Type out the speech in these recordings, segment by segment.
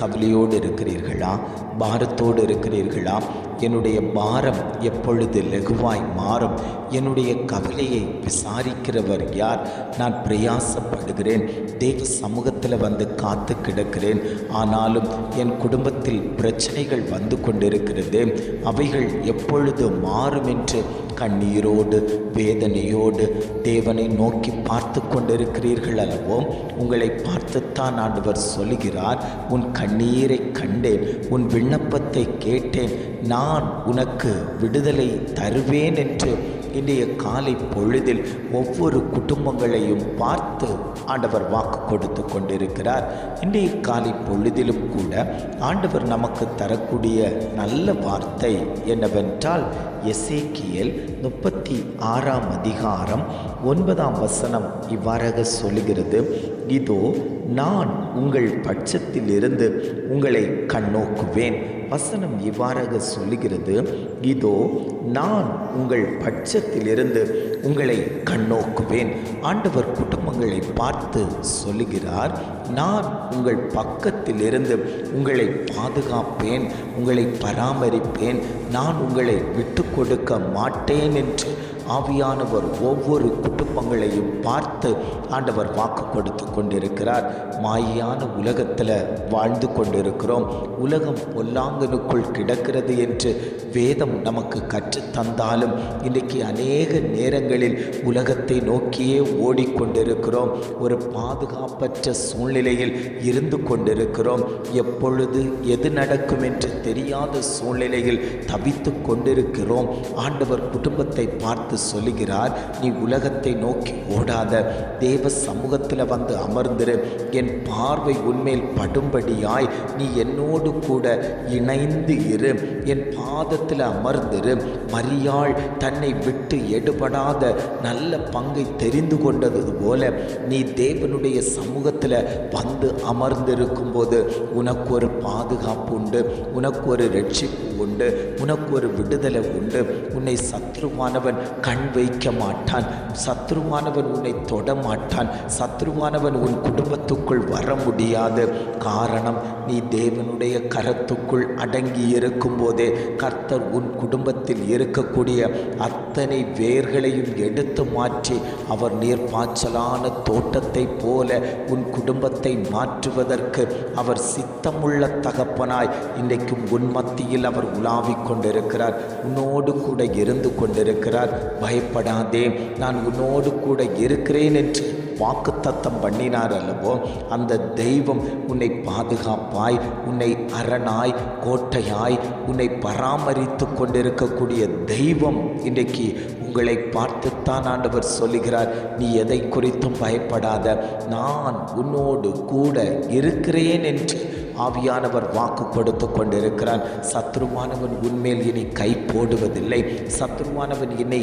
கவலையோடு இருக்கிறீர்களா பாரத்தோடு இருக்கிறீர்களா என்னுடைய பாரம் எப்பொழுது லகுவாய் மாறும்? என்னுடைய கவலையை விசாரிக்கிறவர் யார்? நான் பிரயாசப்படுகிறேன். தேவ சமூகத்தில் வந்து காத்து கிடக்கிறேன். ஆனாலும் என் குடும்பத்தில் பிரச்சனைகள் வந்து கொண்டிருக்கிறது. அவைகள் எப்பொழுது மாறும் என்று கண்ணீரோடு வேதனையோடு தேவனை நோக்கி பார்த்து கொண்டிருக்கிறீர்கள் அல்லவோ? உங்களை பார்த்துத்தான் ஆண்டவர் சொல்லுகிறார். உன் கண்ணீரை கண்டேன் உன் விண்ணப்பத்தை கேட்டேன். நான் உனக்கு விடுதலை தருவேன் என்று இன்றைய காலை பொழுதில் ஒவ்வொரு குடும்பங்களையும் பார்த்து ஆண்டவர் வாக்கு கொடுத்து கொண்டிருக்கிறார். இன்றைய காலை பொழுதிலும் கூட ஆண்டவர் நமக்கு தரக்கூடிய நல்ல வார்த்தை என்னவென்றால் எசேக்கியல் முப்பத்தி ஆறாம் அதிகாரம் ஒன்பதாம் வசனம் இவ்வாறாக சொல்லுகிறது. இதோ நான் உங்கள் பட்சத்திலிருந்து உங்களை கண்ணோக்குவேன். வசனம் இவ்வாறாக சொல்லுகிறது இதோ நான் உங்கள் பட்சத்திலிருந்து உங்களை கண்ணோக்குவேன். ஆண்டவர் குடும்பங்களை பார்த்து சொல்லுகிறார் நான் உங்கள் பக்கத்திலிருந்து உங்களை பாதுகாப்பேன் உங்களை பராமரிப்பேன். நான் உங்களை விட்டு கொடுக்க மாட்டேன் என்று ஆவியானவர் ஒவ்வொரு குடும்பங்களையும் பார்த்து ஆண்டவர் வாக்கு கொடுத்து கொண்டிருக்கிறார். மாயான உலகத்தில் வாழ்ந்து கொண்டிருக்கிறோம். உலகம் பொல்லாங்கனுக்குள் கிடக்கிறது என்று வேதம் நமக்கு கற்றுத்தந்தாலும் இன்றைக்கு அநேக நேரங்களில் உலகத்தை நோக்கியே ஓடிக்கொண்டிருக்கிறோம். ஒரு பாதுகாப்பற்ற சூழ்நிலையில் இருந்து கொண்டிருக்கிறோம். எப்பொழுது எது நடக்கும் என்று தெரியாத சூழ்நிலையில் தவித்து கொண்டிருக்கிறோம். ஆண்டவர் குடும்பத்தை பார்த்து சொல்லுகிறார் நீ உலகத்தை நோக்கி ஓடாத. தேவ சமூகத்தில் வந்து அமர்ந்திரு. என் பார்வை உன்மேல் படும்படியாய் நீ என்னோடு கூட இணைந்து இரு. என் பாதத்தில் அமர்ந்திரு. மரியாள் தன்னை விட்டு எடுபடாத நல்ல பங்கை தெரிந்து கொண்டது போல நீ தேவனுடைய சமூகத்தில் வந்து அமர்ந்திருக்கும் போது உனக்கு ஒரு பாதுகாப்பு உண்டு. உனக்கு ஒரு ரட்சிப்பு உண்டு. உனக்கு ஒரு விடுதலை உண்டு. உன்னை சத்ருவானவன் கண் வைக்க மாட்டான். சத்ருவானவன் உன்னை தொட மாட்டான். சத்ருவானவன் உன் குடும்பத்துக்குள் வர முடியாது. காரணம் நீ தேவனுடைய கரத்துக்குள் அடங்கி இருக்கும் போதே கர்த்தர் உன் குடும்பத்தில் இருக்கக்கூடிய அத்தனை வேர்களையும் எடுத்து மாற்றி அவர் நீர்ப்பாய்ச்சலான தோட்டத்தை போல உன் குடும்பத்தை மாற்றுவதற்கு அவர் சித்தமுள்ள தகப்பனாய் இன்றைக்கும் உன் மத்தியில் அவர் உலாவிக் கொண்டிருக்கிறார். உன்னோடு கூட இருந்து கொண்டிருக்கிறார். பயப்படாதே. நான் உன்னோடு கூட இருக்கிறேன் என்று வாக்குத்தத்தம் பண்ணினார் அல்லவோ அந்த தெய்வம் உன்னை பாதுகாப்பாய் உன்னை அரணாய் கோட்டையாய் உன்னை பராமரித்து கொண்டிருக்கக்கூடிய தெய்வம் இன்றைக்கு உங்களை பார்த்துத்தான் ஆண்டவர் சொல்லுகிறார். நீ எதை குறித்தும் பயப்படாத நான் உன்னோடு கூட இருக்கிறேன் என்று ஆவியானவர் வாக்கு கொடுத்து கொண்டிருக்கிறான் சத்ருவானவன் உன்மேல் இனி கை போடுவதில்லை. சத்ருவானவன் என்னை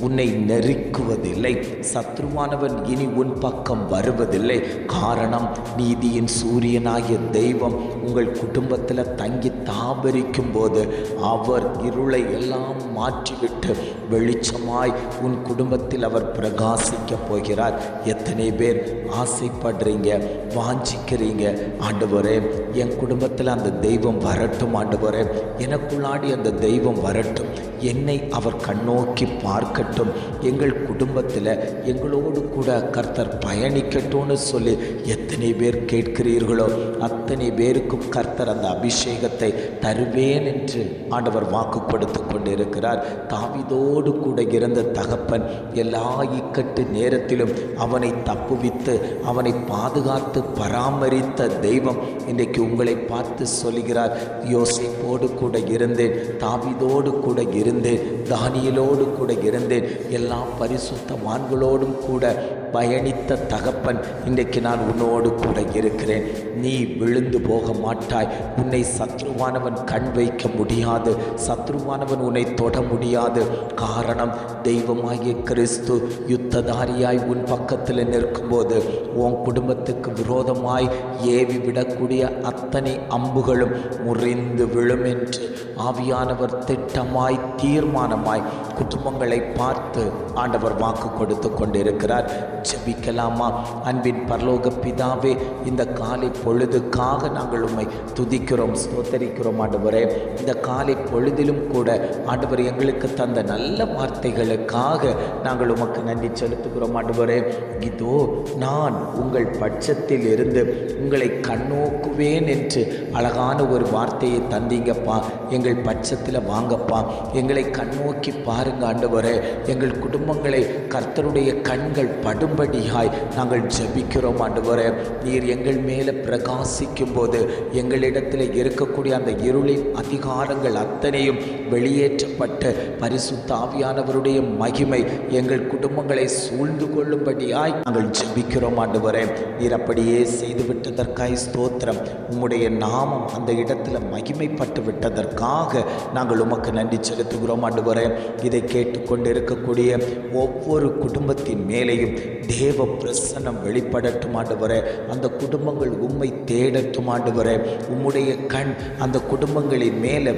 உன்னை நெருக்குவதில்லை. சத்ருவானவன் இனி உன் பக்கம் வருவதில்லை. காரணம் நீதியின் சூரியனாகிய தெய்வம் உங்கள் குடும்பத்தில் தங்கி தாபரிக்கும் போது அவர் இருளை எல்லாம் மாற்றிவிட்டு வெளிச்சமாய் உன் குடும்பத்தில் அவர் பிரகாசிக்க போகிறார். எத்தனை பேர் ஆசைப்படுறீங்க வாஞ்சிக்கிறீங்க ஆண்டவரே என் குடும்பத்தில் அந்த தெய்வம் வரட்டும் ஆண்டவரே எனக்குள்ளாடி அந்த தெய்வம் வரட்டும். என்னை அவர் கண்ணோக்கி பார்க்கட்டும். எங்கள் குடும்பத்தில் எங்களோடு கூட கர்த்தர் பயணிக்கட்டும்னு சொல்லி எத்தனை பேர் கேட்கிறீர்களோ அத்தனை பேருக்கும் கர்த்தர் அந்த அபிஷேகத்தை தருவேன் என்று ஆண்டவர் வாக்கு கொடுத்து கொண்டிருக்கிறார். தாவிதோடு கூட இருந்த தகப்பன் எல்லா இக்கட்டு நேரத்திலும் அவனை தப்புவித்து அவனை பாதுகாத்து பராமரித்த தெய்வம் இன்றைக்கு உங்களை பார்த்து சொல்கிறார் யோசிப்போடு கூட இருந்தேன் தாவிதோடு கூட இருந்தேன். இருந்தேன் தானியலோடு கூட இருந்தேன். எல்லா பரிசுத்தவான்களோடும் கூட பயணித்த தகப்பன் இன்றைக்கு நான் உன்னோடு கூட இருக்கிறேன். நீ விழுந்து போக மாட்டாய். உன்னை சத்ருவானவன் கண் வைக்க முடியாது. சத்ருவானவன் உன்னை தொட முடியாது. காரணம் தெய்வமாகிய கிறிஸ்து யுத்ததாரியாய் உன் பக்கத்தில் நிற்கும்போது உன் குடும்பத்துக்கு விரோதமாய் ஏவி விடக்கூடிய அத்தனை அம்புகளும் முறிந்து விழும் என்று ஆவியானவர் திட்டமாய் தீர்மானமாய் குடும்பங்களை பார்த்து ஆண்டவர் வாக்கு கொடுத்து கொண்டிருக்கிறார். ஜபிக்கலாமா? அன்பின் பரலோக பிதாவே இந்த காலை பொழுதுக்காக நாங்கள் உம்மை துதிக்கிறோம் ஸ்தோத்தரிக்கிறோம் ஆண்டவரே. இந்த காலை பொழுதிலும் கூட ஆண்டவர் எங்களுக்கு தந்த நல்ல வார்த்தைகளுக்காக நாங்கள் உமக்கு நன்றி செலுத்துகிறோம் ஆண்டவரே. இதோ நான் உங்கள் பட்சத்தில் இருந்து உங்களை கண்ணோக்குவேன் என்று அழகான ஒரு வார்த்தையை தந்தீங்கப்பா. எங்கள் பட்சத்தில் வாங்கப்பா. எங்களை கண்ணோக்கி பாருங்க ஆண்டவரே எங்கள் குடும்பங்களை கர்த்தருடைய கண்கள் படும்படியாய் நாங்கள் ஜபிக்கிறோம் ஆண்டவரே. நீர் எங்கள் மேலே பிரகாசிக்கும் போது எங்களிடத்தில் இருக்கக்கூடிய அந்த இருளின் அதிகாரங்கள் அத்தனையும் வெளியேற்றப்பட்டு பரிசுத்த ஆவியானவருடைய மகிமை எங்கள் குடும்பங்களை சூழ்ந்து கொள்ளும்படியாய் நாங்கள் ஜெபிக்கிறோம் ஆண்டவரே. நீர் அப்படியே செய்துவிட்டதற்காய் ஸ்தோத்திரம். உம்முடைய நாமம் அந்த இடத்துல மகிமைப்பட்டு விட்டதற்காக நாங்கள் உமக்கு நன்றி செலுத்துகிறோம் ஆண்டவரே. இதை கேட்டுக்கொண்டு இருக்கக்கூடிய ஒவ்வொரு குடும்பத்தின் மேலேயும் தேவ பிரசன்னம் வெளிப்படட்டும் ஆண்டவரே. அந்த குடும்பங்கள் உம்மை தேடட்டும் ஆண்டவரே. உம்முடைய கண் அந்த குடும்பங்களின் மேலே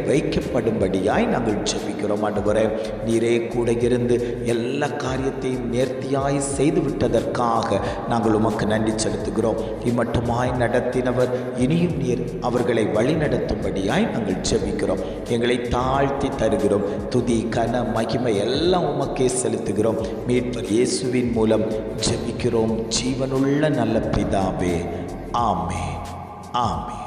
வைக்கப்படும்படியாய் நாங்கள் ஜெபிக்கிறோம் ஆண்டவரே. நீரே கூட இருந்து எல்லா காரியத்தையும் நேர்த்தியாய் செய்து விட்டதற்காக நாங்கள் உமக்கு நன்றி செலுத்துகிறோம். இம்மட்டுமாய் நடத்தினவர் இனியும் நீர் அவர்களை வழிநடத்தும்படியாய் நாங்கள் ஜெபிக்கிறோம். எங்களை தாழ்த்தி தருகிறோம். துதி கன மகிமை எல்லாம் உமக்கே செலுத்துகிறோம். மீட்பர் இயேசுவின் மூலம் ஜெபிக்கிறோம். ஜீவனுள்ள நல்ல பிதாவே. ஆமே ஆமே